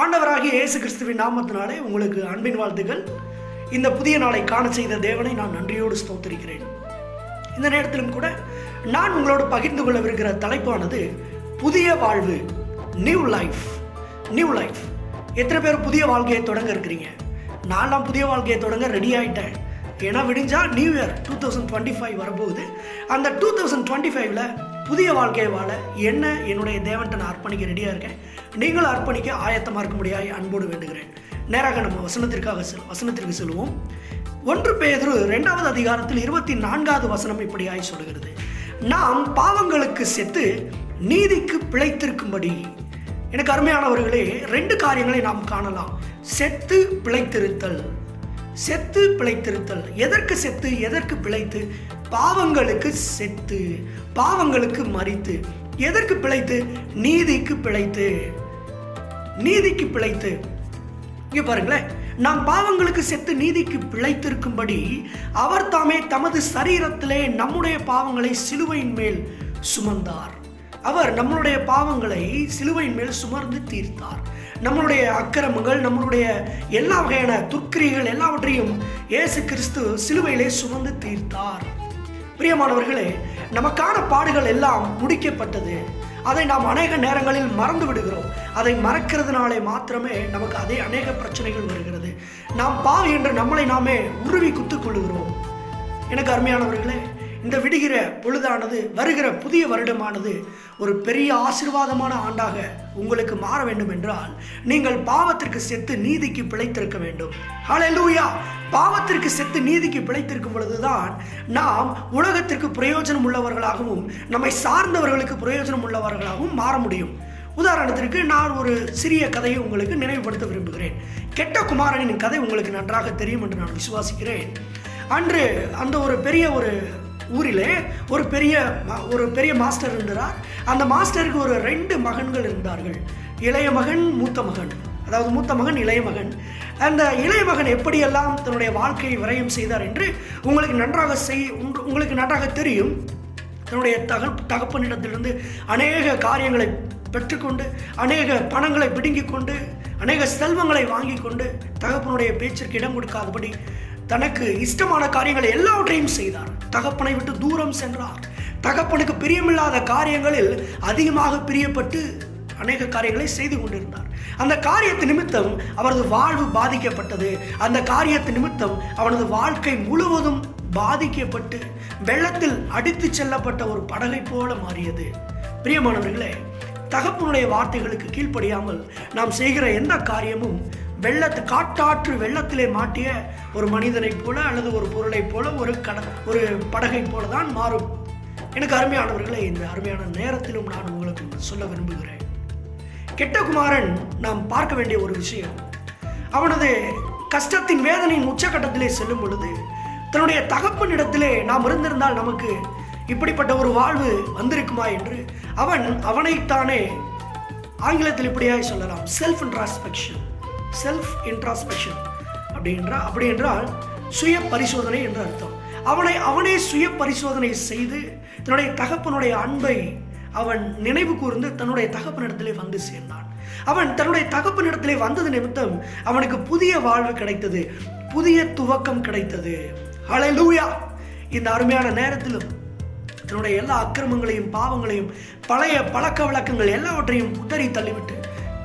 ஆண்டவராகிய இயேசு கிறிஸ்துவின் நாமத்தினாலே உங்களுக்கு அன்பின் வாழ்த்துக்கள். இந்த புதிய நாளை காண செய்த தேவனை நான் நன்றியோடு ஸ்தோத்திருக்கிறேன். இந்த நேரத்திலும் கூட நான் உங்களோடு பகிர்ந்து கொள்ளவிருக்கிற தலைப்பானது புதிய வாழ்வு நியூ லைஃப் நியூ லைஃப் எத்தனை பேர் புதிய வாழ்க்கையை தொடங்க இருக்கிறீங்க? நான்லாம் புதிய வாழ்க்கையை தொடங்க ரெடி ஆகிட்டேன் ஏன்னா விடிஞ்சால் new year two thousand twenty five வரப்போகுது. அந்த டூ தௌசண்ட் டுவெண்ட்டி ஃபைவ்ல புதிய வாழ்க்கையை வாழ என்ன என்னுடைய தேவன்ட்ட நான் அர்ப்பணிக்க ரெடியாக இருக்கேன். நீங்களும் அர்ப்பணிக்க ஆயத்தமாக இருக்க முடியாது அன்போடு வேண்டுகிறேன். நேராக நம்ம வசனத்திற்காக செல் வசனத்திற்கு செல்வோம். ஒன்று பேதரு இரண்டாவது அதிகாரத்தில் இருபத்தி நான்காவது வசனம் இப்படியாய் சொல்லுகிறது. நாம் பாவங்களுக்கு செத்து நீதிக்கு பிழைத்திருக்கும்படி. எனக்கு அருமையானவர்களே ரெண்டு காரியங்களை நாம் காணலாம். செத்து பிழைத்திருத்தல். செத்து பிழைத்திருத்தல். எதற்கு செத்து? எதற்கு பிழைத்து? பாவங்களுக்கு செத்து. பாவங்களுக்கு மறித்து. எதற்கு பிழைத்து? நீதிக்கு பிழைத்து. நீதிக்கு பிழைத்து. இங்கே பாருங்களேன். நாம் பாவங்களுக்கு செத்து நீதிக்கு பிழைத்திருக்கும்படி அவர் தாமே தமது சரீரத்திலே நம்முடைய பாவங்களை சிலுவையின் மேல் சுமந்தார். அவர் நம்மளுடைய பாவங்களை சிலுவையின் மேல் சுமர்ந்து தீர்த்தார். நம்மளுடைய அக்கிரமங்கள் நம்மளுடைய எல்லா வகையான துர்க்கிரிகள் எல்லாவற்றையும் இயேசு கிறிஸ்து சிலுவையிலே சுமந்து தீர்த்தார். பிரியமானவர்களே நமக்கான பாடுகள் எல்லாம் முடிக்கப்பட்டது. அதை நாம் அநேக நேரங்களில் மறந்து விடுகிறோம். அதை மறக்கிறதுனாலே மாத்திரமே நமக்கு அதே அநேக பிரச்சனைகள் வருகிறது. நாம் பாவி என்று நம்மளை நாமே உருவி குத்துக்கொள்ளுகிறோம் எனக்கு அருமையானவர்களே இந்த விடுகிற பொழுதானது வருகிற புதிய வருடமானது ஒரு பெரிய ஆசீர்வாதமான ஆண்டாக உங்களுக்கு மாற வேண்டும் என்றால் நீங்கள் பாவத்திற்கு செத்து நீதிக்கு பிழைத்திருக்க வேண்டும். ஹalleluya பாவத்திற்கு செத்து நீதிக்கு பிழைத்திருக்கும் பொழுதுதான் நாம் உலகத்திற்கு பிரயோஜனம் உள்ளவர்களாகவும் நம்மை சார்ந்தவர்களுக்கு பிரயோஜனம் உள்ளவர்களாகவும் மாற முடியும். உதாரணத்திற்கு நான் ஒரு சிறிய கதையை உங்களுக்கு நினைவுபடுத்த விரும்புகிறேன். கெட்ட குமாரனின் கதை உங்களுக்கு நன்றாக தெரியும் என்று நான் விசுவாசிக்கிறேன். அன்று அந்த ஒரு பெரிய ஒரு ஊரிலே ஒரு பெரிய ஒரு பெரிய மாஸ்டர் இருந்தார். அந்த மாஸ்டருக்கு ஒரு ரெண்டு மகன்கள் இருந்தார்கள். இளைய மகன் மூத்த மகன். அதாவது மூத்த மகன் இளைய மகன். அந்த இளைய மகன் எப்படியெல்லாம் தன்னுடைய வாழ்க்கையை விரயம் செய்தார் என்று உங்களுக்கு நன்றாக செய் உங்களுக்கு நன்றாக தெரியும். தன்னுடைய தக தகப்பனிடத்திலிருந்து அநேக காரியங்களை பெற்றுக்கொண்டு அநேக பணங்களை பிடுங்கிக் கொண்டு அநேக செல்வங்களை வாங்கி கொண்டு தகப்பனுடைய பேச்சிற்கு இடம் கொடுக்காதபடி தனக்கு இஷ்டமான காரியங்களை எல்லாவற்றையும் செய்தார். தகப்பனை விட்டு தூரம் சென்றார். தகப்பனுக்கு பிரியமில்லாத காரியங்களில் அதிகமாக பிரியப்பட்டு அநேக காரியங்களை செய்து கொண்டிருந்தார். அந்த காரியத்து நிமித்தம் அவரது வாழ்வு பாதிக்கப்பட்டது. அந்த காரியத்து நிமித்தம் அவனது வாழ்க்கை முழுவதும் பாதிக்கப்பட்டு வெள்ளத்தில் அடித்து செல்லப்பட்ட ஒரு படகை போல மாறியது. பிரியமானவர்களே தகப்பனுடைய வார்த்தைகளுக்கு கீழ்ப்படியாமல் நாம் செய்கிற எந்த காரியமும் வெள்ளத்து காட்டாற்று வெள்ளத்திலே மாட்டிய ஒரு மனிதனைப் போல அல்லது ஒரு பொருளைப் போல ஒரு கட ஒரு படகை போல தான் மாறும். எனக்கு அருமையானவர்களே இந்த அருமையான நேரத்திலும் நான் உங்களுக்கு சொல்ல விரும்புகிறேன். கெட்ட குமாரன் நாம் பார்க்க வேண்டிய ஒரு விஷயம். அவனது கஷ்டத்தின் வேதனையின் உச்சக்கட்டத்திலே செல்லும் பொழுது தன்னுடைய தகப்பனிடத்திலே நாம் இருந்திருந்தால் நமக்கு இப்படிப்பட்ட ஒரு வாழ்வு வந்திருக்குமா என்று அவன் அவனைத்தானே ஆங்கிலத்தில் இப்படியாய் சொல்லலாம் செல்ஃப் இன்ட்ராஸ்பெக்ஷன் செல்ஃப் இன்ட்ராஸ்பெக்ஷன் அப்படின்றா அப்படி என்றால் சுய பரிசோதனை என்று அர்த்தம். அவனை அவனே சுய பரிசோதனை செய்து தன்னுடைய தகப்பனுடைய அன்பை அவன் நினைவு கூர்ந்து தன்னுடைய தகப்பனிடத்திலே வந்து சேர்ந்தான். அவன் தன்னுடைய தகப்பனிடத்திலே வந்தது நிமித்தம் அவனுக்கு புதிய வாழ்வு கிடைத்தது புதிய துவக்கம் கிடைத்தது. ஹalleluya இந்த அருமையான நேரத்திலும் தன்னுடைய எல்லா அக்கிரமங்களையும் பாவங்களையும் பழைய பழக்க வழக்கங்கள் எல்லாவற்றையும் உதறி தள்ளிவிட்டு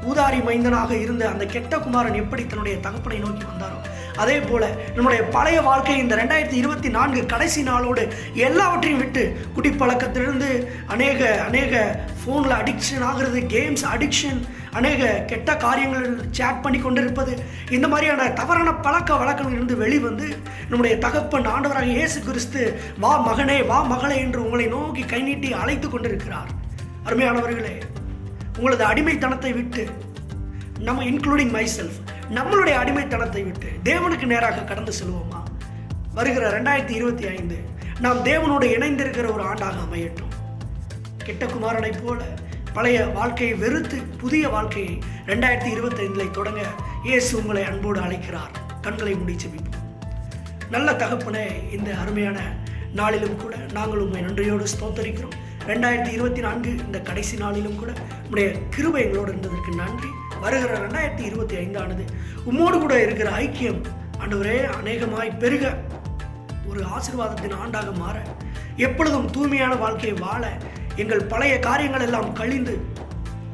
ஊதாரி மைந்தனாக இருந்த அந்த கெட்ட குமாரன் எப்படி தன்னுடைய தகப்பனை நோக்கி வந்தாரோ அதே போல நம்முடைய பழைய வாழ்க்கை இந்த ரெண்டாயிரத்தி இருபத்தி நான்கு கடைசி நாளோடு எல்லாவற்றையும் விட்டு குடிப்பழக்கத்திலிருந்து அநேக அநேக ஃபோனில் அடிக்ஷன் ஆகிறது கேம்ஸ் அடிக்ஷன் அநேக கெட்ட காரியங்கள் சேட் பண்ணி கொண்டிருப்பது இந்த மாதிரியான தவறான பழக்க வழக்கங்களிலிருந்து வெளிவந்து நம்முடைய தகப்பன் ஆண்டவராக இயேசு கிறிஸ்து வா மகனே வா மகளே என்று உங்களை நோக்கி கை நீட்டி அழைத்து கொண்டிருக்கிறார். அருமையானவர்களே உங்களது அடிமைத்தனத்தை விட்டு நம்ம இன்க்ளூடிங் மை செல்ஃப் நம்மளுடைய அடிமைத்தனத்தை விட்டு தேவனுக்கு நேராக கடந்து செல்வோமா? வருகிற ரெண்டாயிரத்தி இருபத்தி ஐந்து நாம் தேவனோடு இணைந்திருக்கிற ஒரு ஆண்டாக அமையட்டும். கெட்ட குமாரனைப் போல பழைய வாழ்க்கையை வெறுத்து புதிய வாழ்க்கையை ரெண்டாயிரத்தி இருபத்தைந்தில் தொடங்க இயேசு உங்களை அன்போடு அழைக்கிறார். கண்களை முடிச்சு வைப்போம் நல்ல தகப்பனே இந்த அருமையான நாளிலும் கூட நாங்கள் உண்மை நன்றியோடு ஸ்தோத்தரிக்கிறோம். ரெண்டாயிரத்தி இருபத்தி நான்கு இந்த கடைசி நாளிலும் கூட உடைய கிருபை எங்களோடு இருந்ததற்கு நன்றி. வருகிற ரெண்டாயிரத்தி இருபத்தி ஐந்தானது உம்மோடு கூட இருக்கிற ஐக்கியம் ஆண்டவரே அநேகமாய் பெருக. ஒரு ஆசிர்வாதத்தின் ஆண்டாக மாற எப்பொழுதும் தூய்மையான வாழ்க்கையை வாழ எங்கள் பழைய காரியங்கள் எல்லாம் கழிந்து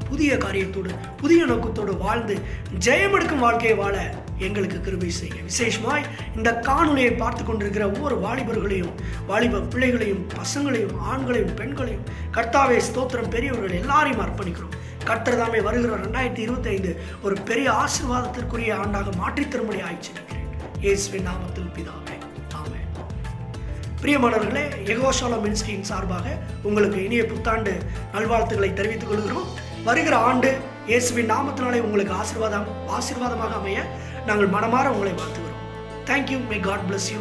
புதிய காரியத்தோடு புதிய நோக்கத்தோடு வாழ்ந்து ஜெயமெடுக்கும் வாழ்க்கையை வாழ எங்களுக்கு கிருபை செய்ய. விசேஷமாய் இந்த காணொலியை பார்த்து கொண்டிருக்கிற ஒவ்வொரு வாலிபர்களையும் வாலிப பிள்ளைகளையும் பசங்களையும் ஆண்களையும் பெண்களையும் கர்த்தாவே ஸ்தோத்திரம். பெரியவர்கள் எல்லாரையும் அர்ப்பணிக்கிறோம். கர்த்தர் தாமே வருகிற ரெண்டாயிரத்தி இருபத்தி ஐந்து ஒரு பெரிய ஆசீர்வாதத்திற்குரிய ஆண்டாக மாற்றித்தரும்படி தரும்படி இயேசுவின் நாமத்தில் பிதாவே. ஆமே பிரியமானவர்களே யகோஷாலா மின்ஸ்கியின் சார்பாக உங்களுக்கு இனிய புத்தாண்டு நல்வாழ்த்துக்களை தெரிவித்துக் கொள்கிறோம். வருகிற ஆண்டு இயேசுவின் நாமத்தினாலே உங்களுக்கு ஆசீர்வாதம் ஆசீர்வாதமாக அமைய நாங்கள் மனமாற உங்களை வாழ்த்துகிறோம். Thank you may God bless you